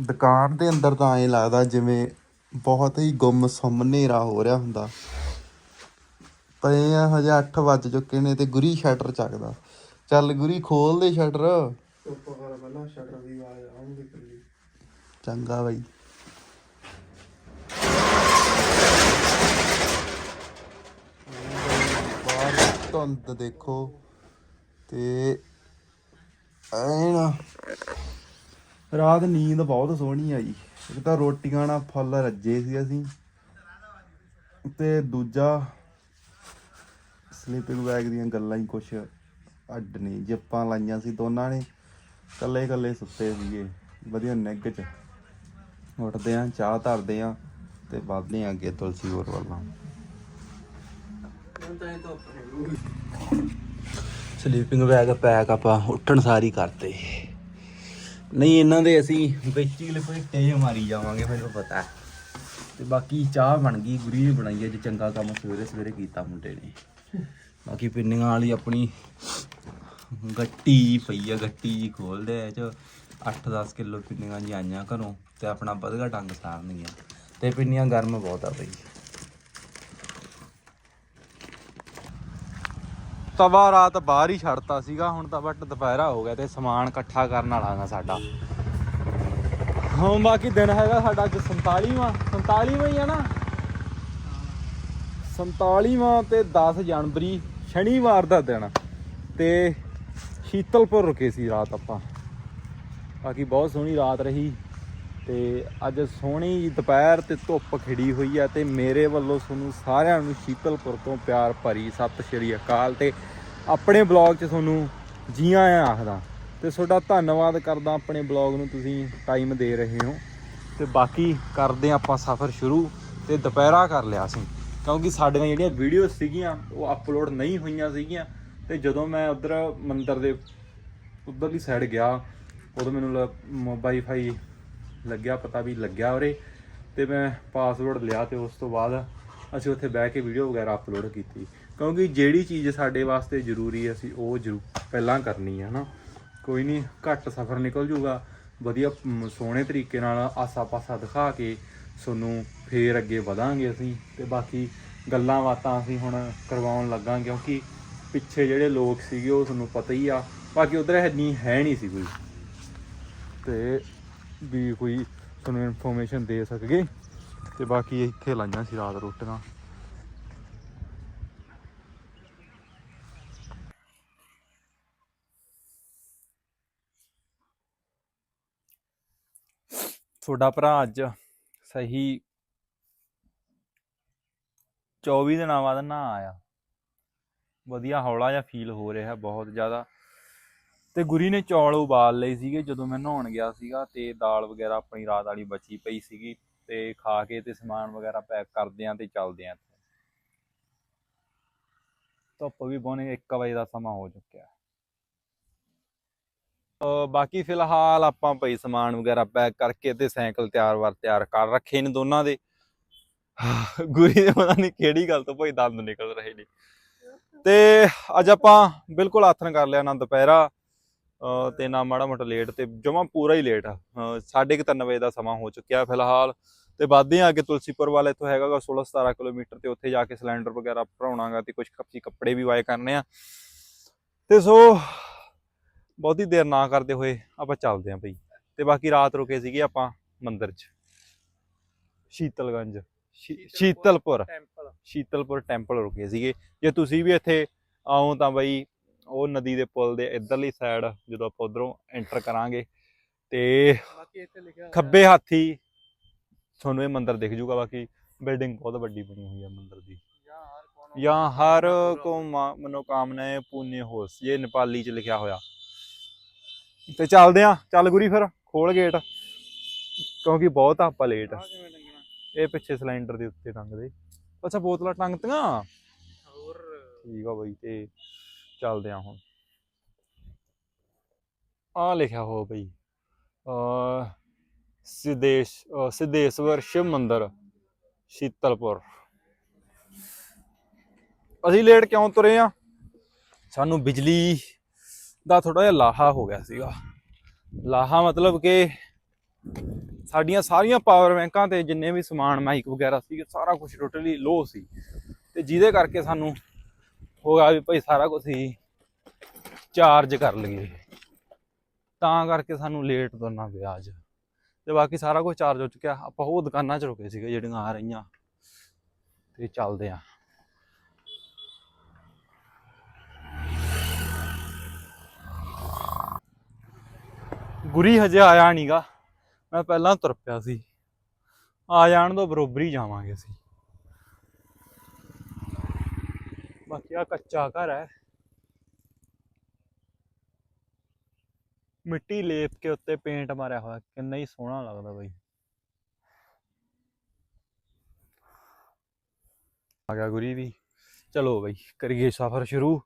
ਦੁਕਾਨ ਦੇ ਅੰਦਰ ਤਾਂ ਐਂ ਲੱਗਦਾ ਜਿਵੇਂ ਬਹੁਤ ਹੀ ਗੁੰਮ-ਸੁੰਮ ਹਨੇਰਾ ਹੋ ਰਿਹਾ ਹੁੰਦਾ। ਪਏ ਆ ਹਜੇ 8 ਵੱਜ ਚੁੱਕੇ ਨੇ ਤੇ ਗੁਰੀ ਸ਼ਟਰ ਚੱਕਦਾ। ਚੱਲ ਗੁਰੀ ਖੋਲ ਦੇ ਸ਼ਟਰ। ਚੁੱਪ ਕਰ ਪਹਿਲਾਂ ਸ਼ਟਰ ਦੀ ਆਵਾਜ਼ ਆਉਂਦੀ ਕੱਲੀ ਚੰਗਾ ਬਾਈ। ਧੁੰਦ ਦੇਖੋ ਤੇ ਐ ਨਾ ਰਾਤ ਨੀਂਦ ਬਹੁਤ ਸੋਹਣੀ ਆਈ। ਇੱਕ ਤਾਂ ਰੋਟੀਆਂ ਨਾਲ ਫੁੱਲ ਰੱਜੇ ਸੀ ਅਸੀਂ। ਤੇ ਦੂਜਾ ਸਲੀਪਿੰਗ ਬੈਗ ਦੀਆਂ ਗੱਲਾਂ ਹੀ ਕੁਛ ਅੱਡ ਨਹੀਂ ਜਿੱਪਾਂ ਲਾਈਆਂ ਸੀ ਦੋਨਾਂ ਨੇ ਕੱਲੇ ਕੱਲੇ ਸੁੱਤੇ ਸੀਗੇ। ਵਧੀਆ ਨਿੱਘ ਚ ਉੱਠਦੇ ਆ ਚਾਹ ਧਰਦੇ ਆ ਤੇ ਵੱਧਦੇ ਆ ਅੱਗੇ ਤੁਲਸੀ ਹੋਰ ਵੱਲਾਂ। ਸਲੀਪਿੰਗ ਬੈਗ ਪੈਕ ਆਪਾਂ ਉੱਠਣ ਸਾਰੀ ਕਰਤੇ। ਨਹੀਂ, ਇਹਨਾਂ ਦੇ ਅਸੀਂ ਵਿੱਚ ਹੀ ਲਪੇਟੇ ਮਾਰੀ ਜਾਵਾਂਗੇ, ਮੈਨੂੰ ਪਤਾ। ਹੈ। ਤੇ ਬਾਕੀ ਚਾਹ ਬਣ ਗਈ, ਗੁਰੀ ਨੇ ਬਣਾਈ ਅੱਜ ਚੰਗਾ ਕੰਮ ਸਵੇਰੇ ਸਵੇਰੇ ਕੀਤਾ ਮੁੰਡੇ ਨੇ। ਬਾਕੀ ਪਿੰਨੀਆਂ ਵਾਲੀ ਆਪਣੀ ਗੱਟੀ ਪਈ ਆ, ਗੱਟੀ ਜੀ ਖੋਲਦੇ ਆ ਚ। 8-10 ਕਿਲੋ ਪਿੰਨੀਆਂ ਜੀ ਆਈਆਂ ਘਰੋਂ, ਤੇ ਆਪਣਾ ਵਧਗਾ ਡੰਗ ਸਾਰਨੀਆਂ। ਤੇ ਪਿੰਨੀਆਂ ਗਰਮ ਬਹੁਤ ਆ ਬਈ। ਤਵਾ ਰਾਤ ਬਾਹਰ ਹੀ ਛੱਡਤਾ ਸੀਗਾ, ਹੁਣ ਤਾਂ ਬਟ ਦੁਪਹਿਰਾ ਹੋ ਗਿਆ ਤੇ ਸਮਾਨ ਇਕੱਠਾ ਕਰਨ ਵਾਲਾ ਗਾ ਸਾਡਾ। ਹਾਂ ਬਾਕੀ ਦਿਨ ਹੈਗਾ ਸਾਡਾ ਅੱਜ 47ਵਾਂ 47ਵਾਂ ਹੀ ਆ ਨਾ। 47ਵਾਂ ਤੇ 10 ਜਨਵਰੀ, ਸ਼ਨੀਵਾਰ ਦਾ ਦਿਨ। ਤੇ ਸ਼ੀਤਲਪੁਰ ਰੁਕੇ ਸੀ ਰਾਤ ਆਪਾਂ। ਬਾਕੀ ਬਹੁਤ ਸੋਹਣੀ ਰਾਤ ਰਹੀ। ਤੇ ਅੱਜ ਸੋਹਣੀ ਜਿਹੀ ਦੁਪਹਿਰ ਤੇ ਧੁੱਪ ਖਿੜੀ ਹੋਈ ਆ ਤੇ ਮੇਰੇ ਵੱਲੋਂ ਤੁਹਾਨੂੰ ਸਾਰਿਆਂ ਨੂੰ ਸ਼ੀਤਲਪੁਰ ਤੋਂ ਪਿਆਰ ਭਰੀ ਸਤਿ ਸ਼੍ਰੀ ਅਕਾਲ ਤੇ ਆਪਣੇ ਬਲੌਗ 'ਚ ਤੁਹਾਨੂੰ ਜੀ ਆਇਆਂ ਆਖਦਾ। ਤੇ ਤੁਹਾਡਾ ਧੰਨਵਾਦ ਕਰਦਾ ਆਪਣੇ ਬਲੌਗ ਨੂੰ ਤੁਸੀਂ ਟਾਈਮ ਦੇ ਰਹੇ ਹੋ। ਤੇ ਬਾਕੀ ਕਰਦੇ ਹਾਂ ਆਪਾਂ ਸਫ਼ਰ ਸ਼ੁਰੂ ਤੇ ਦੁਪਹਿਰਾ ਕਰ ਲਿਆ ਸੀ। ਕਿਉਂਕਿ ਸਾਡੀਆਂ ਜਿਹੜੀਆਂ ਵੀਡੀਓ ਸੀਗੀਆਂ, ਉਹ ਅਪਲੋਡ ਨਹੀਂ ਹੋਈਆਂ ਸੀਗੀਆਂ। ਤੇ ਜਦੋਂ ਮੈਂ ਉਧਰ ਮੰਦਰ ਦੇ ਉਧਰਲੀ ਸਾਈਡ ਗਿਆ, ਉਦੋਂ ਮੈਨੂੰ ਵਾਈਫਾਈ ਲੱਗਿਆ, ਪਤਾ ਵੀ ਲੱਗਿਆ ਉਰੇ। ਤੇ ਮੈਂ ਪਾਸਵਰਡ ਲਿਆ ਤੇ ਉਸ ਤੋਂ ਬਾਅਦ ਅਸੀਂ ਉੱਥੇ ਬਹਿ ਕੇ ਵੀਡੀਓ ਵਗੈਰਾ ਅਪਲੋਡ ਕੀਤੀ। ਕਿਉਂਕਿ ਜਿਹੜੀ ਚੀਜ਼ ਸਾਡੇ ਵਾਸਤੇ ਜ਼ਰੂਰੀ ਹੈ, ਅਸੀਂ ਉਹ ਜ਼ਰੂਰ ਪਹਿਲਾਂ ਕਰਨੀ ਹੈ ਨਾ। ਕੋਈ ਨਹੀਂ ਘੱਟ ਸਫ਼ਰ ਨਿਕਲ ਜੂਗਾ। ਵਧੀਆ ਸੋਹਣੇ ਤਰੀਕੇ ਨਾਲ ਆਸਾ-ਪਾਸਾ ਦਿਖਾ ਕੇ ਤੁਹਾਨੂੰ ਫੇਰ ਅੱਗੇ ਵਧਾਂਗੇ ਅਸੀਂ। ਤੇ ਬਾਕੀ ਗੱਲਾਂ ਬਾਤਾਂ ਅਸੀਂ ਹੁਣ ਕਰਵਾਉਣ ਲੱਗਾਂ, ਕਿਉਂਕਿ ਪਿੱਛੇ ਜਿਹੜੇ ਲੋਕ ਸੀਗੇ, ਉਹ ਤੁਹਾਨੂੰ ਪਤਾ ਹੀ ਆ। ਬਾਕੀ ਉਧਰ ਹੈ ਨਹੀਂ ਹੈ ਨਹੀਂ ਸੀ ਕੋਈ। ਤੇ ਵੀ ਕੋਈ ਤੁਹਾਨੂੰ ਇਨਫੋਰਮੇਸ਼ਨ ਦੇ ਸਕਗੇ। ਤੇ ਬਾਕੀ ਇੱਥੇ ਲਾਈਆਂ ਸੀ ਰਾਤ ਰੋਟੀਆਂ। ਤੁਹਾਡਾ ਭਰਾ ਅੱਜ ਸਹੀ 24 ਦਿਨਾਂ ਬਾਅਦ ਨਾ ਆਇਆ। ਵਧੀਆ ਹੌਲਾ ਜਿਹਾ ਫੀਲ ਹੋ ਰਿਹਾ ਬਹੁਤ ਜ਼ਿਆਦਾ। ਤੇ ਗੁਰੀ ਨੇ ਚੌਲ ਉਬਾਲ ਲਏ ਸੀਗੇ ਜਦੋਂ ਮੈਂ ਨਹਾਉਣ ਗਿਆ ਸੀਗਾ ਤੇ ਦਾਲ ਵਗੈਰਾ ਆਪਣੀ ਰਾਤ ਵਾਲੀ ਬਚੀ ਪਈ ਸੀਗੀ ਤੇ ਖਾ ਕੇ ਤੇ ਸਮਾਨ ਵਗੈਰਾ ਪੈਕ ਕਰਦੇ ਆਂ ਤੇ ਚੱਲਦੇ ਆਂ ਧੁੱਪ ਵੀ ਬੋਨੇ 1 ਵਜੇ ਦਾ ਸਮਾਂ ਹੋ ਚੁੱਕਿਆ। ਅਹ ਬਾਕੀ ਫਿਲਹਾਲ ਆਪਾਂ ਭਈ ਸਮਾਨ ਵਗੈਰਾ ਪੈਕ ਕਰਕੇ ਤੇ ਸਾਈਕਲ ਤਿਆਰ ਵਰ ਤਿਆਰ ਕਰ ਰੱਖੇ ਨੇ ਦੋਨਾਂ ਦੇ। ਗੁਰੀ ਦੇ ਪਤਾ ਨਹੀਂ ਕਿਹੜੀ ਗੱਲ ਤੋਂ ਭਈ ਦੰਦ ਨਿਕਲ ਰਹੇ ਨੇ। ਤੇ ਅੱਜ ਆਪਾਂ ਬਿਲਕੁਲ ਆਥਨ ਕਰ ਲਿਆ ਨਾ ਦੁਪਹਿਰਾ। ਤੇ ਨਾ ਮਾੜਾ ਮੋਟਾ ਲੇਟ ਤੇ ਜਮਾ ਪੂਰਾ ਹੀ ਲੇਟ ਆ। ਅਹ ਸਾਢੇ ਕੁ ਤਿੰਨ ਵਜੇ ਦਾ ਸਮਾਂ ਹੋ ਚੁੱਕਿਆ ਫਿਲਹਾਲ। ਤੇ ਵੱਧਦੇ ਆ ਅੱਗੇ ਤੁਲਸੀਪੁਰ ਵਾਲੇ ਤੋਂ ਹੈਗਾਗਾ 16 17 ਕਿਲੋਮੀਟਰ ਤੇ ਉੱਥੇ ਜਾ ਕੇ ਸਿਲੰਡਰ ਵਗੈਰਾ ਭਰਾਉਣਾਗਾ ਤੇ ਕੁਝ ਕੱਪੀ ਕੱਪੜੇ ਵੀ ਵਾਏ ਕਰਨੇ ਆ। ਤੇ ਸੋ ਬਹੁਤੀ ਦੇਰ ਨਾ ਕਰਦੇ ਹੋਏ ਆਪਾਂ ਚੱਲਦੇ ਆਂ ਭਈ ਤੇ ਬਾਕੀ ਰਾਤ ਰੁਕੇ ਸੀਗੇ ਆਪਾਂ ਮੰਦਿਰ 'ਚ। ਸ਼ੀਤਲਗੰਜ। ਸ਼ੀਤਲਪੁਰ ਸ਼ੀਤਲਪੁਰ। ਟੈਂਪਲ ਰੁਕੇ ਸੀਗੇ। ਜੇ ਤੁਸੀਂ ਵੀ ਇੱਥੇ ਆਓ ਤਾਂ ਬਈ ਉਹ ਨਦੀ ਦੇ ਪੁਲ ਦੇ ਇਧਰਲੀ ਸਾਈਡ ਜਦੋਂ ਆਪਾਂ ਉਧਰੋਂ ਐਂਟਰ ਕਰਾਂਗੇ ਤੇ ਖੱਬੇ ਹੱਥੀ ਤੁਹਾਨੂੰ ਇਹ ਮੰਦਿਰ ਦਿਖ ਜੂਗਾ ਬਾਕੀ ਬਿਲਡਿੰਗ ਬਹੁਤ ਵੱਡੀ ਬਣੀ ਹੋਈ ਹੈ ਮੰਦਿਰ ਦੀ। ਜਾਂ ਹਰ ਕੋ ਮਾ- ਮਨੋਕਾਮਨਾ ਪੂਨੇ ਹੋਸ ਇਹ ਨੇਪਾਲੀ ਚ ਲਿਖਿਆ ਹੋਇਆ। ਤੇ ਚੱਲਦੇ ਆ ਚੱਲ ਗੁਰੀ ਫਿਰ ਖੋਲ ਗੇਟ ਕਿਉਂਕਿ ਬਹੁਤ ਆਪਾਂ ਲੇਟ ਇਹ ਪਿੱਛੇ ਸਿਲੰਡਰ ਦੇ ਉੱਤੇ ਟੰਗਦੇ ਅੱਛਾ ਬੋਤਲਾਂ ਟੰਗਤੀਆਂ? ਹੋਰ। ਠੀਕ ਆ ਬਈ ਤੇ ਚੱਲਦੇ ਆ ਹੁਣ। ਆ ਲਿਖਿਆ ਹੋ ਬਈ ਅ ਸਿਦੇਸ਼ ਸਿਦੇਸ਼ਵਰ ਸ਼ਿਵ ਮੰਦਰ, ਸ਼ੀਤਲਪੁਰ। ਅਸੀਂ ਲੇਟ ਕਿਉਂ ਤੁਰੇ ਆ? ਸਾਨੂੰ ਬਿਜਲੀ ਦਾ ਥੋੜਾ ਜਿਹਾ ਲਾਹਾ ਹੋ ਗਿਆ ਸੀਗਾ। ਲਾਹਾ ਮਤਲਬ ਕਿ ਸਾਡੀਆਂ ਸਾਰੀਆਂ ਪਾਵਰ ਬੈਂਕਾਂ ਤੇ ਜਿੰਨੇ ਵੀ ਸਮਾਨ ਮਾਈਕ ਵਗੈਰਾ ਸੀ ਸਾਰਾ ਕੁਝ ਟੋਟਲੀ ਲੋ ਸੀ। ਤੇ ਜਿਹਦੇ ਕਰਕੇ ਸਾਨੂੰ ਹੋਗਾ ਵੀ ਭਾਈ ਸਾਰਾ ਕੁਝ ਹੀ ਚਾਰਜ ਕਰ ਲਈਏ। ਤਾਂ ਕਰਕੇ ਸਾਨੂੰ ਲੇਟ ਤੁਰਨਾ ਪਿਆ ਅੱਜ ਤੇ ਬਾਕੀ ਸਾਰਾ ਕੁਝ ਚਾਰਜ ਹੋ ਚੁੱਕਿਆ। ਆਪਾਂ ਉਹ ਦੁਕਾਨਾਂ 'ਚ ਰੁਕੇ ਸੀਗੇ ਜਿਹੜੀਆਂ ਆ ਰਹੀਆਂ। ਤੇ ਚੱਲਦੇ ਆ ਗੁਰੀ ਹਜੇ ਆਇਆ ਨਹੀਂਗਾ ਮੈਂ ਪਹਿਲਾਂ ਤੁਰ ਪਿਆ ਸੀ। ਆ ਜਾਣ ਤੋਂ ਬਰੋਬਰ ਹੀ ਜਾਵਾਂਗੇ ਅਸੀਂ। ਬਾਕੀ ਆ ਕੱਚਾ ਘਰ ਹੈ। ਮਿੱਟੀ ਲੇਪ ਕੇ ਉੱਤੇ ਪੇਂਟ ਮਾਰਿਆ ਹੋਇਆ, ਕਿੰਨਾ ਹੀ ਸੋਹਣਾ ਲੱਗਦਾ ਬਈ। ਆ ਗਿਆ ਗੁਰੀ ਵੀ। ਚਲੋ ਬਈ, ਕਰੀਏ ਸਫ਼ਰ ਸ਼ੁਰੂ,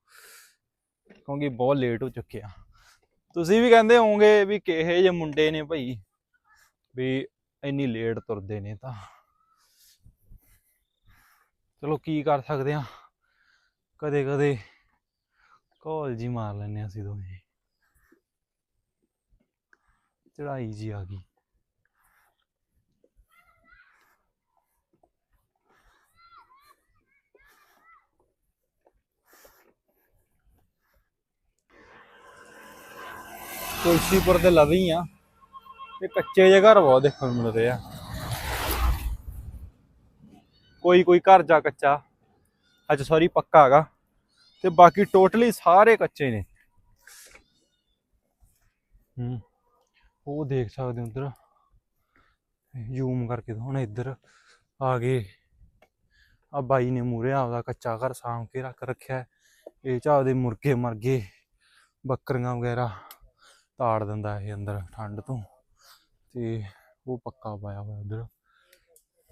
ਕਿਉਂਕਿ ਬਹੁਤ ਲੇਟ ਹੋ ਚੁੱਕੇ ਆ। ਤੁਸੀਂ ਵੀ ਕਹਿੰਦੇ ਹੋਵੋਗੇ ਵੀ ਕਿਹੇ ਜੇ ਮੁੰਡੇ ਨੇ ਭਾਈ ਵੀ ਇੰਨੀ ਲੇਟ ਤੁਰਦੇ ਨੇ ਤਾਂ। ਚਲੋ ਕੀ ਕਰ ਸਕਦੇ ਆ। ਕਦੇ ਕਦੇ ਕਾਲ ਜੀ ਮਾਰ ਲੈਨੇ ਅਸੀਂ ਦੋਵੇਂ। ਚੜਾਈ ਜੀ ਆ ਗਈ। ਤੁਲਸੀਪੁਰ ਦੇ ਲਵੀ ਆ। ਤੇ ਕੱਚੇ ਜਿਹੇ ਘਰ ਬਹੁਤ ਦੇਖਣ ਨੂੰ ਮਿਲਦੇ ਆ। ਕੋਈ ਕੋਈ ਘਰ ਜਾ ਕੱਚਾ। ਅੱਜ ਸੌਰੀ ਪੱਕਾ ਹੈਗਾ। ਤੇ ਬਾਕੀ ਟੋਟਲੀ ਸਾਰੇ ਕੱਚੇ ਨੇ। ਹੂੰ, ਉਹ ਦੇਖ ਸਕਦੇ ਹੋ ਉਧਰ ਜ਼ੂਮ ਕਰਕੇ ਹੁਣ ਇੱਧਰ। ਆ ਗਏ। ਆ ਬਾਈ ਨੇ ਮੂਰੇ ਆਪਦਾ ਕੱਚਾ ਘਰ ਸਾਂਭ ਕੇ ਰੱਖ ਰੱਖਿਆ ਇਹ ਚ ਆਪਦੇ ਮੁਰਗੇ ਮਰ ਗਏ। ਬੱਕਰੀਆਂ ਵਗੈਰਾ ਤਾੜ ਦਿੰਦਾ ਇਹ ਅੰਦਰ ਠੰਡ ਤੋਂ। ਤੇ ਉਹ ਪੱਕਾ ਪਾਇਆ ਹੋਇਆ ਉਧਰ।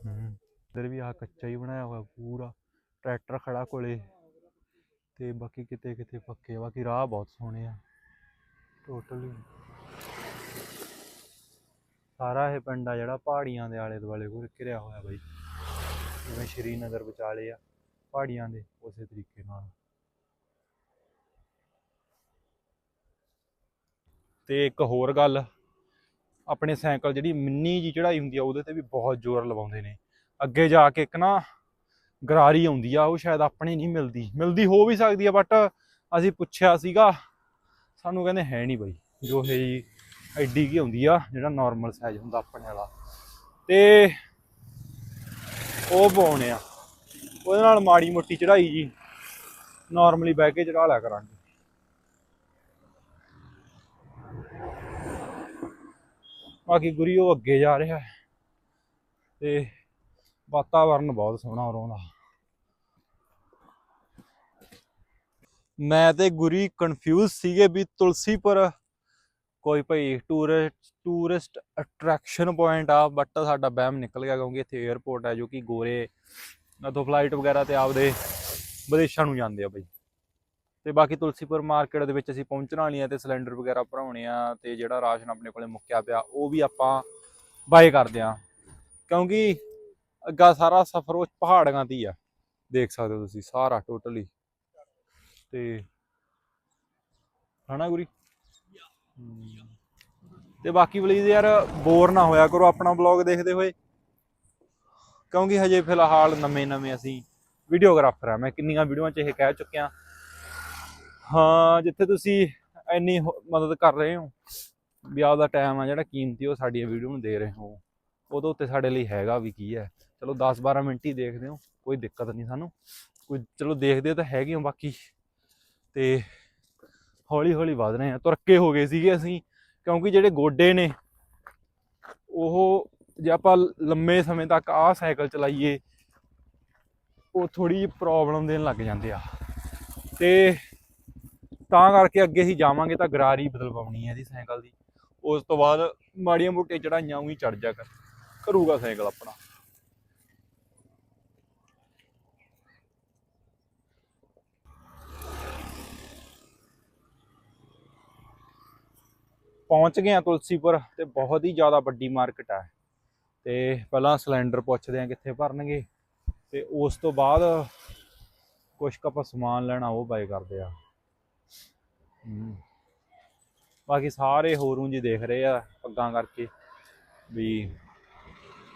ਹੂੰ, ਇੱਧਰ ਵੀ ਆ ਕੱਚਾ ਹੀ ਬਣਾਇਆ ਹੋਇਆ ਪੂਰਾ। ਟਰੈਕਟਰ ਖੜਾ ਕੋਲੇ ਤੇ ਬਾਕੀ ਕਿਤੇ ਕਿਤੇ ਪੱਕੇ ਬਾਕੀ ਰਾਹ ਬਹੁਤ ਸੋਹਣੇ ਆ। ਟੋਟਲੀ ਸਾਰਾ ਇਹ ਪਿੰਡ ਆ ਜਿਹੜਾ ਪਹਾੜੀਆਂ ਦੇ ਆਲੇ ਦੁਆਲੇ ਘੁਰ ਘਿਰਿਆ ਹੋਇਆ ਬਾਈ। ਜਿਵੇਂ ਸ਼੍ਰੀਨਗਰ ਵਿਚਾਲੇ ਆ, ਪਹਾੜੀਆਂ ਦੇ ਉਸੇ ਤਰੀਕੇ ਨਾਲ। ਤੇ ਇੱਕ ਹੋਰ ਗੱਲ, ਆਪਣੇ ਸਾਈਕਲ ਜਿਹੜੀ ਮਿੰਨੀ ਜੀ ਚੜਾਈ ਹੁੰਦੀ ਆ, ਉਹਦੇ ਤੇ ਵੀ ਬਹੁਤ ਜ਼ੋਰ ਲਵਾਉਂਦੇ ਨੇ। ਅੱਗੇ ਜਾ ਕੇ ਇੱਕ ਨਾ ਗਰਾਰੀ ਆਉਂਦੀ ਆ, ਉਹ ਸ਼ਾਇਦ ਆਪਣੇ ਨਹੀਂ ਮਿਲਦੀ। ਮਿਲਦੀ ਹੋ ਵੀ ਸਕਦੀ ਆ ਬਟ ਅਸੀਂ ਪੁੱਛਿਆ ਸੀਗਾ, ਸਾਨੂੰ ਕਹਿੰਦੇ ਹੈ ਨਹੀਂ ਬਾਈ, ਜੋ ਹੈ ਜੀ ਐਡੀ ਕੀ ਹੁੰਦੀ ਆ, ਜਿਹੜਾ ਨਾਰਮਲ ਸਾਈਜ਼ ਹੁੰਦਾ ਆਪਣੇ ਵਾਲਾ। ਤੇ ਉਹ ਪਾਉਣੇ ਆ। ਉਹਦੇ ਨਾਲ ਮਾੜੀ ਮੋਟੀ ਚੜਾਈ ਜੀ ਨਾਰਮਲੀ ਬਹਿ ਕੇ ਚੜਾ ਲਿਆ ਕਰਾਂਗੇ। ਬਾਕੀ ਗੁਰੀ ਉਹ ਅੱਗੇ ਜਾ ਰਿਹਾ ਤੇ ਵਾਤਾਵਰਨ ਬਹੁਤ ਸੋਹਣਾ ਉਰੋਂ ਦਾ। ਮੈਂ ਤੇ ਗੁਰੀ ਕਨਫਿਊਜ਼ ਸੀਗੇ ਵੀ ਤੁਲਸੀਪੁਰ ਕੋਈ ਭਈ ਟੂਰਿਸਟ ਟੂਰਿਸਟ ਅਟਰੈਕਸ਼ਨ ਪੁਆਇੰਟ ਆ ਬਟ ਸਾਡਾ ਬਹਿਮ ਨਿਕਲ ਗਿਆ ਕਿਉਂਕਿ ਇੱਥੇ 에어ਪੋਰਟ ਹੈ ਜੋ ਕਿ ਗੋਰੇ ਇੱਥੋਂ ਫਲਾਈਟ ਵਗੈਰਾ ਤੇ ਆਪਦੇ ਵਿਦੇਸ਼ਾਂ ਨੂੰ ਜਾਂਦੇ ਆ ਬਈ ਤੇ ਬਾਕੀ ਤੁਲਸੀਪੁਰ ਮਾਰਕੀਟ ਦੇ ਵਿੱਚ ਅਸੀਂ ਪਹੁੰਚਣ ਵਾਲੀ ਆ ਤੇ ਸਿਲੰਡਰ ਵਗੈਰਾ ਭਰਾਉਣੇ ਆ ਤੇ ਜਿਹੜਾ ਰਾਸ਼ਨ ਆਪਣੇ ਕੋਲੇ ਮੁੱਕਿਆ ਪਿਆ, ਉਹ ਵੀ ਆਪਾਂ ਬਾਏ ਕਰਦੇ ਆ ਕਿਉਂਕਿ ਅੱਗਾ ਸਾਰਾ ਸਫ਼ਰ ਉਹ ਪਹਾੜਾਂ ਦੀ ਆ। ਦੇਖ ਸਕਦੇ ਹੋ ਤੁਸੀਂ ਸਾਰਾ ਟੋਟਲੀ ਤੇ ਹਨਾ ਗੁਰੀ? ਤੇ ਬਾਕੀ ਪਲੀਜ਼ ਯਾਰ ਬੋਰ ਨਾ ਹੋਇਆ ਕਰੋ ਆਪਣਾ ਬਲੌਗ ਦੇਖਦੇ ਹੋਏ। ਕਿਉਂਕਿ ਹਜੇ ਫਿਲਹਾਲ ਨਵੇਂ ਨਵੇਂ ਅਸੀਂ ਵੀਡੀਓਗ੍ਰਾਫਰ ਆ ਮੈਂ ਕਿੰਨੀਆਂ ਵੀਡੀਓਆਂ 'ਚ ਇਹ ਕਹਿ ਚੁੱਕਿਆ। ਹਾਂ, ਜਿੱਥੇ ਤੁਸੀਂ ਇੰਨੀ ਮਦਦ ਕਰ ਰਹੇ ਹੋ। ਵੀ ਆਪਦਾ ਟਾਈਮ ਆ ਜਿਹੜਾ ਕੀਮਤੀ ਉਹ ਸਾਡੀਆਂ ਵੀਡੀਓ ਨੂੰ ਦੇ ਰਹੇ ਹੋ। ਉਹਦੇ ਉੱਤੇ ਸਾਡੇ ਲਈ ਹੈਗਾ ਵੀ ਕੀ ਹੈ। ਚਲੋ 10 12 ਮਿੰਟ ਹੀ ਦੇਖਦੇ ਹੋ, ਕੋਈ ਦਿੱਕਤ ਨਹੀਂ ਸਾਨੂੰ। ਕੋਈ ਚਲੋ ਦੇਖਦੇ ਤਾਂ ਹੈਗੇ ਹੋ ਬਾਕੀ। ਤੇ ਹੌਲੀ ਹੌਲੀ ਵਧ ਰਹੇ ਆ ਤੁਰਕੇ ਹੋ ਗਏ ਸੀਗੇ ਅਸੀਂ, ਕਿਉਂਕਿ ਜਿਹੜੇ ਗੋਡੇ ਨੇ, ਉਹ ਜੇ ਆਪਾਂ ਲੰਮੇ ਸਮੇਂ ਤੱਕ ਆਹ ਸਾਈਕਲ ਚਲਾਈਏ, ਉਹ ਥੋੜੀ ਜਿਹੀ ਪ੍ਰੋਬਲਮ ਦੇਣ ਲੱਗ ਜਾਂਦੇ ਆ। ਤੇ ਤਾਂ ਕਰਕੇ ਅੱਗੇ ਅਸੀਂ ਜਾਵਾਂਗੇ ਤਾਂ ਗਰਾਰੀ ਬਦਲਵਾਉਣੀ ਹੈ ਇਹਦੀ ਸਾਈਕਲ ਦੀ। ਉਸ ਤੋਂ ਬਾਅਦ ਮਾੜੀਆਂ ਮੋਟੀਆਂ ਚੜਾਈਆਂ ਉਹੀ ਚੜ ਜਾ ਕਰ। ਕਰੂਗਾ ਸਾਈਕਲ ਆਪਣਾ। ਪਹੁੰਚ ਗਏ ਆ ਤੁਲਸੀਪੁਰ ਤੇ ਬਹੁਤ ਹੀ ਜ਼ਿਆਦਾ ਵੱਡੀ ਮਾਰਕੀਟ ਹੈ ਤੇ ਪਹਿਲਾਂ ਸਿਲੰਡਰ ਪੁੱਛਦੇ ਆ ਕਿੱਥੇ ਭਰਨਗੇ। ਤੇ ਉਸ ਤੋਂ ਬਾਅਦ ਕੁਛ ਕੁ ਆਪਾਂ ਸਮਾਨ ਲੈਣਾ, ਉਹ ਬਾਈ ਕਰਦੇ ਆ। ਹਮ। ਬਾਕੀ ਸਾਰੇ ਹੋਰੂ ਜੀ ਦੇਖ ਰਹੇ ਆ, ਪੱਗਾਂ ਕਰਕੇ ਵੀ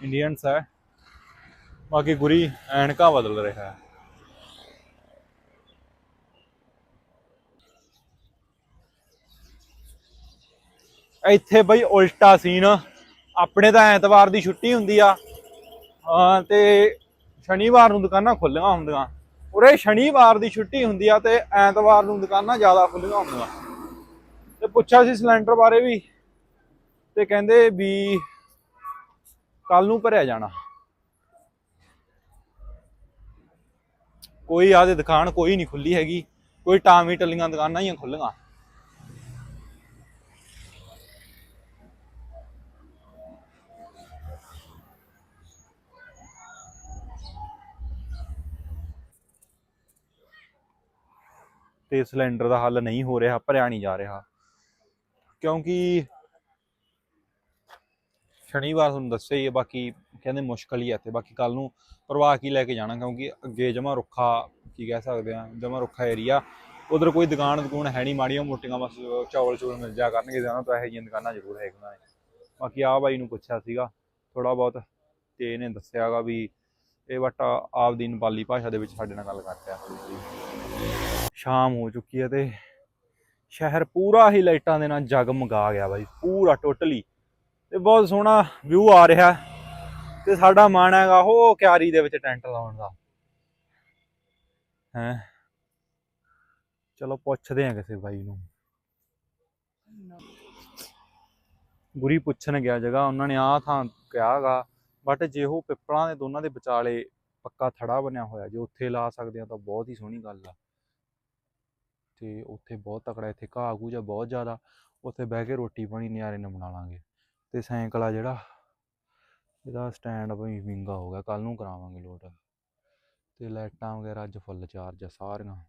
ਇੰਡੀਅਨਸ ਹੈ। ਬਾਕੀ ਗੁਰੀ ਐਨਕਾਂ ਬਦਲ ਰਿਹਾ ਹੈ। ਇੱਥੇ ਬਈ ਉਲਟਾ ਸੀਨ। ਆਪਣੇ ਤਾਂ ਐਤਵਾਰ ਦੀ ਛੁੱਟੀ ਹੁੰਦੀ ਆ। ਤੇ ਸ਼ਨੀਵਾਰ ਨੂੰ ਦੁਕਾਨਾਂ ਖੁੱਲੀਆਂ ਹੁੰਦੀਆਂ। ਉਰੇ ਸ਼ਨੀਵਾਰ ਦੀ ਛੁੱਟੀ ਹੁੰਦੀ ਆ ਤੇ ਐਤਵਾਰ ਨੂੰ ਦੁਕਾਨਾਂ ਜ਼ਿਆਦਾ ਖੁੱਲੀਆਂ ਹੁੰਦੀਆਂ। ਤੇ ਪੁੱਛਿਆ ਸੀ ਸਿਲੰਡਰ ਬਾਰੇ ਵੀ। ਤੇ ਕਹਿੰਦੇ ਵੀ ਕੱਲ ਨੂੰ ਭਰਿਆ ਜਾਣਾ। ਕੋਈ ਆਦੇ ਦੁਕਾਨ ਕੋਈ ਨਹੀਂ ਖੁੱਲੀ ਹੈਗੀ। ਕੋਈ ਟਾਮੀ ਟੱਲੀਆਂ ਦੁਕਾਨਾਂ ਹੀ ਆ ਖੁੱਲੀਆਂ ਤੇ ਸਿਲੰਡਰ ਦਾ ਹੱਲ ਨਹੀਂ ਹੋ ਰਿਹਾ, ਭਰਿਆ ਨਹੀਂ ਜਾ ਰਿਹਾ। ਕਿਉਂਕਿ ਸ਼ਨੀਵਾਰ ਤੁਹਾਨੂੰ ਦੱਸਿਆ ਹੀ ਹੈ, ਬਾਕੀ ਕਹਿੰਦੇ ਮੁਸ਼ਕਲ ਹੀ ਹੈ ਇੱਥੇ। ਬਾਕੀ ਕੱਲ ਨੂੰ ਪ੍ਰਵਾਹ ਕੀ ਲੈ ਕੇ ਜਾਣਾ, ਕਿਉਂਕਿ ਅੱਗੇ ਜਮਾ ਰੁੱਖਾ ਕੀ ਕਹਿ ਸਕਦੇ ਆ ਜਮਾ ਰੁੱਖਾ ਏਰੀਆ ਉਧਰ ਕੋਈ ਦੁਕਾਨ ਦੁਕਾਨ ਹੈ ਨਹੀਂ, ਮਾੜੀਆਂ ਮੋਟੀਆਂ ਬਸ ਚਾਵਲ ਚੂਲ ਮਿਲ ਜਾ ਕਰਨਗੇ ਜਾਣਾ ਤਾਂ ਇਹੋ ਜਿਹੀਆਂ ਦੁਕਾਨਾਂ ਜ਼ਰੂਰ ਹੈਗੀਆਂ ਨੇ ਬਾਕੀ ਆ ਬਾਈ ਨੂੰ ਪੁੱਛਿਆ ਸੀਗਾ ਥੋੜਾ ਬਹੁਤ ਤੇ ਇਹਨੇ ਦੱਸਿਆਗਾ ਵੀ ਇਹ ਵਟ ਆਪਦੀ ਨੇਪਾਲੀ ਭਾਸ਼ਾ ਦੇ ਵਿੱਚ ਸਾਡੇ ਨਾਲ ਗੱਲ ਕਰ ਰਿਹਾ। ਸ਼ਾਮ ਹੋ ਚੁੱਕੀ ਹੈ ਤੇ ਸ਼ਹਿਰ ਪੂਰਾ ਹੀ ਲਾਈਟਾਂ ਦੇ ਨਾਲ ਜਗਮਗਾ ਗਿਆ ਬਾਈ, ਪੂਰਾ ਟੋਟਲੀ। ਤੇ ਬਹੁਤ ਸੋਹਣਾ ਵਿਊ ਆ ਰਿਹਾ ਤੇ ਸਾਡਾ ਮਨ ਹੈਗਾ ਉਹ ਕਿਆਰੀ ਦੇ ਵਿੱਚ ਟੈਂਟ ਲਾਉਣ ਦਾ। ਹੈ? ਚਲੋ ਪੁੱਛਦੇ ਆ ਕਿਸੇ ਬਾਈ ਨੂੰ। ਗੁਰੀ ਪੁੱਛਣ ਗਿਆ ਜਗ੍ਹਾ ਉਹਨਾਂ ਨੇ ਆਹ ਥਾਂ ਕਿਹਾਗਾ ਬਟ ਜੇ ਉਹ ਪਿੱਪਲਾਂ ਦੇ ਦੋਨਾਂ ਦੇ ਵਿਚਾਲੇ ਪੱਕਾ ਥੜਾ ਬਣਿਆ ਹੋਇਆ, ਜੇ ਉੱਥੇ ਲਾ ਸਕਦੇ ਆ ਤਾਂ ਬਹੁਤ ਹੀ ਸੋਹਣੀ ਗੱਲ ਆ। ਤੇ ਉੱਥੇ ਬਹੁਤ ਤਕੜਾ ਇੱਥੇ ਘਾਹ ਘੂਜਾ ਬਹੁਤ ਜ਼ਿਆਦਾ, ਉੱਥੇ ਬਹਿ ਕੇ ਰੋਟੀ ਪਾਣੀ ਨਿਆਰੇ ਨਾਲ ਬਣਾ ਲਾਂਗੇ। ਤੇ ਸਾਈਕਲ ਆ ਜਿਹੜਾ, ਇਹਦਾ ਸਟੈਂਡ ਬਈ ਵਿੰਗਾ ਹੋ ਗਿਆ ਕੱਲ ਨੂੰ ਕਰਾਵਾਂਗੇ ਲੋਟ। ਤੇ ਲਾਈਟਾਂ ਵਗੈਰਾ ਅੱਜ ਫੁੱਲ ਚਾਰਜ ਆ ਸਾਰੀਆਂ।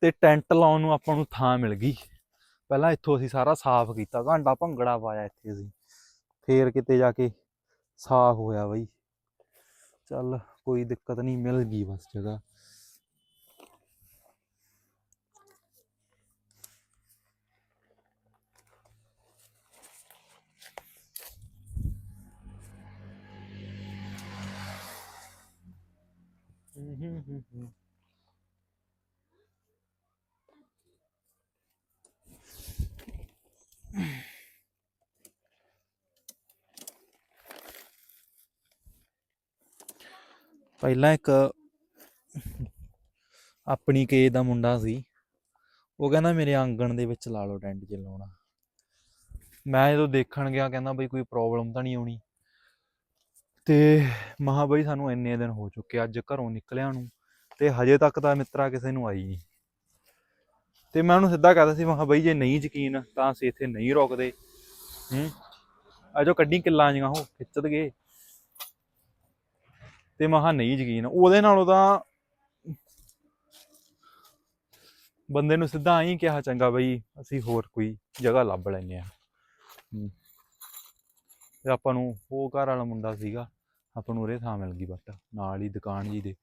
ਤੇ ਟੈਂਟ ਲਾਉਣ ਨੂੰ ਆਪਾਂ ਨੂੰ ਥਾਂ ਮਿਲ ਗਈ। ਪਹਿਲਾਂ ਇੱਥੋਂ ਅਸੀਂ ਸਾਰਾ ਸਾਫ਼ ਕੀਤਾ, ਘੰਟਾ ਭੰਗੜਾ ਪਾਇਆ ਇੱਥੇ ਅਸੀਂ। ਫੇਰ ਕਿਤੇ ਜਾ ਕੇ ਸਾਫ਼ ਹੋਇਆ ਬਈ। ਚੱਲ ਕੋਈ ਦਿੱਕਤ ਨਹੀਂ, ਮਿਲ ਗਈ ਬਸ ਜਗ੍ਹਾ। ਪਹਿਲਾਂ ਇੱਕ ਆਪਣੀ ਕੇ ਦਾ ਮੁੰਡਾ ਸੀ। ਉਹ ਕਹਿੰਦਾ ਮੇਰੇ ਆਂਗਣ ਦੇ ਵਿੱਚ ਲਾ ਲਓ ਟੈਂਟ ਜੇ ਲਾਉਣਾ। ਮੈਂ ਜਦੋਂ ਦੇਖਣ ਗਿਆ, ਕਹਿੰਦਾ ਬਈ ਕੋਈ ਪ੍ਰੋਬਲਮ ਤਾਂ ਨਹੀਂ ਆਉਣੀ। ਤੇ ਮਹਾ ਬਈ ਸਾਨੂੰ ਇੰਨੇ ਦਿਨ ਹੋ ਚੁੱਕੇ ਅੱਜ ਘਰੋਂ ਨਿਕਲਿਆ ਨੂੰ ਤੇ ਹਜੇ ਤੱਕ ਤਾਂ ਮਿੱਤਰਾ ਕਿਸੇ ਨੂੰ ਆਈ ਨਹੀਂ। ਤੇ ਮੈਂ ਉਹਨੂੰ ਸਿੱਧਾ ਕਹਦਾ ਸੀ, ਮਹਾ ਬਈ ਜੇ ਨਹੀਂ ਯਕੀਨ ਤਾਂ ਅਸੀਂ ਇੱਥੇ ਨਹੀਂ ਰੁਕਦੇ। ਹੂੰ ਅਜੋ ਕੱਢੀ ਕਿੱਲਾਂ ਜੀਆਂ ਉਹ ਖਿੱਚਦ ਗਏ ਤੇ ਮਹਾ ਨਹੀਂ ਯਕੀਨ, ਉਹਦੇ ਨਾਲੋਂ ਤਾਂ ਬੰਦੇ ਨੂੰ ਸਿੱਧਾ ਆਈ ਕਿਹਾ ਚੰਗਾ ਬਈ, ਅਸੀਂ ਹੋਰ ਕੋਈ ਜਗ੍ਹਾ ਲੱਭ ਲੈਨੇ ਆ ਤੇ ਆਪਾਂ ਨੂੰ ਉਹ ਘਰ ਵਾਲਾ ਮੁੰਡਾ ਸੀਗਾ, ਆਪਾਂ ਨੂੰ ਉਰੇ ਥਾਂ ਮਿਲ ਗਈ ਬਟ, ਨਾਲ ਹੀ ਦੁਕਾਨ ਜੀ ਦੇ।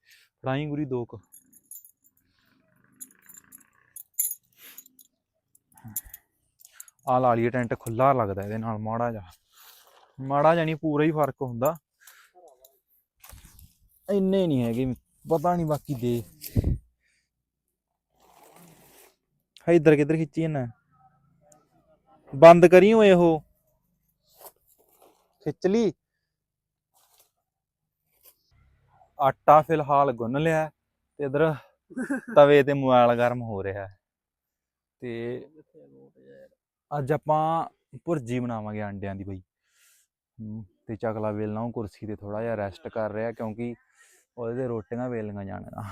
ਫੜਾਈ ਗੁਰੀ ਦੋ ਆ ਲਾ ਲਈਏ ਟੈਂਟ ਖੁੱਲਾ ਲੱਗਦਾ ਇਹਦੇ ਨਾਲ, ਮਾੜਾ ਜਾ ਮਾੜਾ ਜਾਨੀ ਪੂਰਾ ਹੀ ਫ਼ਰਕ ਹੁੰਦਾ। ਇੰਨੇ ਨਹੀਂ ਹੈਗੇ, ਪਤਾ ਨਹੀਂ ਬਾਕੀ ਦੇ। ਹੈ ਇੱਧਰ ਕਿੱਧਰ ਖਿੱਚੀ ਨਾ? ਬੰਦ ਕਰੀ ਓਏ ਉਹ। ਖਿੱਚ ਲਈ। ਆਟਾ ਫਿਲਹਾਲ ਗੁੰਨ ਲਿਆ ਤੇ ਇਧਰ ਤਵੇ ਤੇ ਮੋਬਾਈਲ ਗਰਮ ਹੋ ਰਿਹਾ ਹੈ। ਤੇ ਅੱਜ ਆਪਾਂ ਭੁਰਜੀ ਬਣਾਵਾਂਗੇ ਅੰਡਿਆਂ ਦੀ ਬਈ। ਤੇ ਚਕਲਾ ਵੇਲਣਾ ਉਹ ਕੁਰਸੀ ਤੇ ਥੋੜਾ ਜਿਹਾ ਰੈਸਟ ਕਰ ਰਿਹਾ ਕਿਉਂਕਿ ਉਹਦੇ ਤੇ ਰੋਟੀਆਂ ਵੇਲੀਆਂ ਜਾਣੀਆਂ।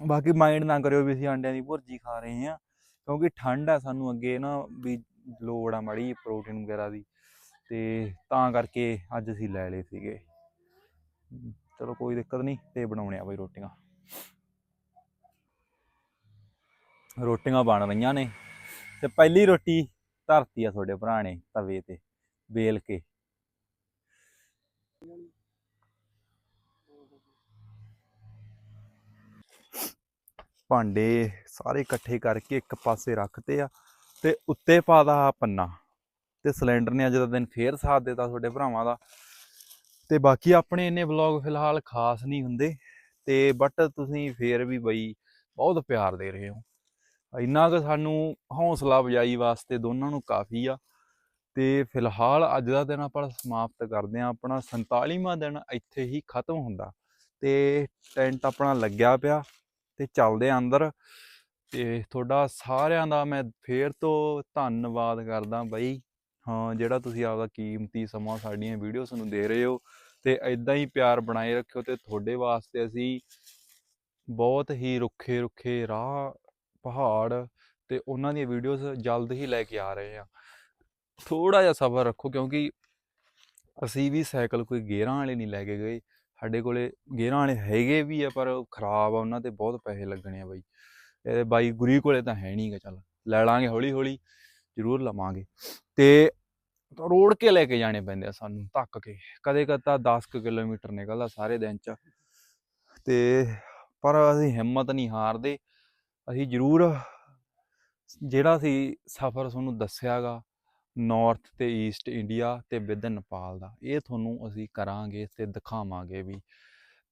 ਬਾਕੀ ਮਾਈਂਡ ਨਾ ਕਰਿਓ ਵੀ ਅਸੀਂ ਅੰਡਿਆਂ ਦੀ ਭੁਰਜੀ ਖਾ ਰਹੇ ਹਾਂ ਕਿਉਂਕਿ ਠੰਡ ਆ ਸਾਨੂੰ ਅੱਗੇ ਨਾ ਵੀ ਲੋੜ ਆ ਮੜੀ ਪ੍ਰੋਟੀਨ ਵਗੈਰਾ ਦੀ, ਤੇ ਤਾਂ ਕਰਕੇ ਅੱਜ ਅਸੀਂ ਲੈ ਲਏ ਸੀਗੇ। ਚਲੋ ਕੋਈ ਦਿੱਕਤ ਨਹੀਂ, ਤੇ ਬਣਾਉਣੇ ਆ ਬਈ ਰੋਟੀਆਂ। ਰੋਟੀਆਂ ਬਣ ਰਹੀਆਂ ਨੇ, ਤੇ ਪਹਿਲੀ ਰੋਟੀ ਧਰਤੀ ਆ ਤੁਹਾਡੇ ਭਰਾ ਨੇ ਤਵੇ ਤੇ, ਵੇਲ ਕੇ। ਭਾਂਡੇ ਸਾਰੇ ਇਕੱਠੇ ਕਰਕੇ ਇੱਕ ਪਾਸੇ ਰੱਖਤੇ ਆ। ਤੇ ਉੱਤੇ ਪਾਦਾ ਆ ਪੰਨਾ ਤੇ ਸਿਲੰਡਰ ਨੇ ਅੱਜ ਦਾ ਦਿਨ ਫੇਰ ਸਾਥ ਦਿੱਤਾ ਤੁਹਾਡੇ ਭਰਾਵਾਂ ਦਾ। ਤੇ ਬਾਕੀ ਆਪਣੇ ਇੰਨੇ ਵਲੌਗ ਫਿਲਹਾਲ ਖਾਸ ਨਹੀਂ ਹੁੰਦੇ ਤੇ ਬਟ ਤੁਸੀਂ ਫੇਰ ਵੀ ਬਈ ਬਹੁਤ ਪਿਆਰ ਦੇ ਰਹੇ ਹੋ। ਇੰਨਾ ਕੁ ਸਾਨੂੰ ਹੌਸਲਾ ਵਜਾਈ ਵਾਸਤੇ ਦੋਨਾਂ ਨੂੰ ਕਾਫੀ ਆ। ਤੇ ਫਿਲਹਾਲ ਅੱਜ ਦਾ ਦਿਨ ਆਪਾਂ ਸਮਾਪਤ ਕਰਦੇ ਆ ਆਪਣਾ 47ਵਾਂ ਦਿਨ ਇੱਥੇ ਹੀ ਖਤਮ ਹੁੰਦਾ ਤੇ ਟੈਂਟ ਆਪਣਾ ਲੱਗਿਆ ਪਿਆ ਤੇ ਚੱਲਦੇ ਆ ਅੰਦਰ। ਤੇ ਤੁਹਾਡਾ ਸਾਰਿਆਂ ਦਾ ਮੈਂ ਫੇਰ ਤੋਂ ਧੰਨਵਾਦ ਕਰਦਾ ਬਾਈ। ਹਾਂ, ਜਿਹੜਾ ਤੁਸੀਂ ਆਪਦਾ ਕੀਮਤੀ ਸਮਾਂ ਸਾਡੀਆਂ ਵੀਡੀਓਜ਼ ਨੂੰ ਦੇ ਰਹੇ ਹੋ ਤੇ ਇਦਾਂ ਹੀ ਪਿਆਰ ਬਣਾਏ ਰੱਖਿਓ ਤੇ ਤੁਹਾਡੇ ਵਾਸਤੇ ਅਸੀਂ ਬਹੁਤ ਹੀ ਰੁੱਖੇ ਰੁੱਖੇ ਰਾਹ, ਪਹਾੜ ਤੇ ਉਹਨਾਂ ਦੀਆਂ ਵੀਡੀਓਜ਼ ਜਲਦ ਹੀ ਲੈ ਕੇ ਆ ਰਹੇ ਆ ਥੋੜਾ ਜਿਹਾ ਸਬਰ ਰੱਖੋ ਕਿਉਂਕਿ ਅਸੀਂ ਵੀ ਸਾਈਕਲ ਕੋਈ ਗੇਅਰਾਂ ਵਾਲੇ ਨਹੀਂ ਲੈ ਕੇ ਗਏ। ਸਾਡੇ ਕੋਲੇ ਗੇਅਰਾਂ ਵਾਲੇ ਹੈਗੇ ਵੀ ਆ ਪਰ ਖਰਾਬ ਆ, ਉਹਨਾਂ ਤੇ ਬਹੁਤ ਪੈਸੇ ਲੱਗਣੇ ਆ ਬਾਈ। ਇਹ ਬਾਈ ਗੁਰੀ ਕੋਲੇ ਤਾਂ ਹੈ ਨਹੀਂਗਾ ਚੱਲ ਲੈ ਲਾਂਗੇ ਹੌਲੀ ਹੌਲੀ, ਜ਼ਰੂਰ ਲਵਾਂਗੇ। ਤੇ ਰੋੜ ਕੇ ਲੈ ਕੇ ਜਾਣੇ ਪੈਂਦੇ ਆ ਸਾਨੂੰ, ਧੱਕ ਕੇ। ਕਦੇ ਕਦੇ ਤਾਂ 10 ਕੁ ਕਿਲੋਮੀਟਰ ਨਿਕਲਦਾ ਸਾਰੇ ਦਿਨ ਚ। ਤੇ ਪਰ ਅਸੀਂ ਹਿੰਮਤ ਨਹੀਂ ਹਾਰਦੇ। ਅਸੀਂ ਜ਼ਰੂਰ ਜਿਹੜਾ ਸੀ ਸਫ਼ਰ ਤੁਹਾਨੂੰ ਦੱਸਿਆਗਾ ਨਾਰਥ ਤੇ ਈਸਟ ਇੰਡੀਆ ਤੇ ਵਿਦ ਨੇਪਾਲ ਦਾ, ਇਹ ਤੁਹਾਨੂੰ ਅਸੀਂ ਕਰਾਂਗੇ ਤੇ ਦਿਖਾਵਾਂਗੇ ਵੀ।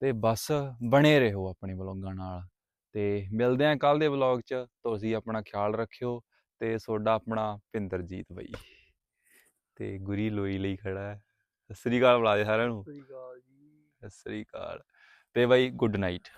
ਤੇ ਬਸ ਬਣੇ ਰਹੋ ਆਪਣੇ ਵਲੌਗਾਂ ਨਾਲ। ਤੇ ਮਿਲਦੇ ਆਂ ਕੱਲ ਦੇ ਵਲੌਗ 'ਚ। ਤੁਸੀਂ ਆਪਣਾ ਖਿਆਲ ਰੱਖਿਓ ਤੇ ਤੁਹਾਡਾ ਆਪਣਾ ਭਿੰਦਰਜੀਤ ਬਈ। ਤੇ ਗੁਰੀ ਲੋਈ ਲਈ ਖੜਾ ਹੈ। ਸਤਿ ਸ੍ਰੀ ਅਕਾਲ ਬੁਲਾ ਦੇ ਸਾਰਿਆਂ ਨੂੰ। ਸਹੀ ਗੱਲ ਜੀ। ਸਤਿ ਸ੍ਰੀ ਅਕਾਲ। ਤੇ ਬਾਈ ਗੁੱਡ ਨਾਈਟ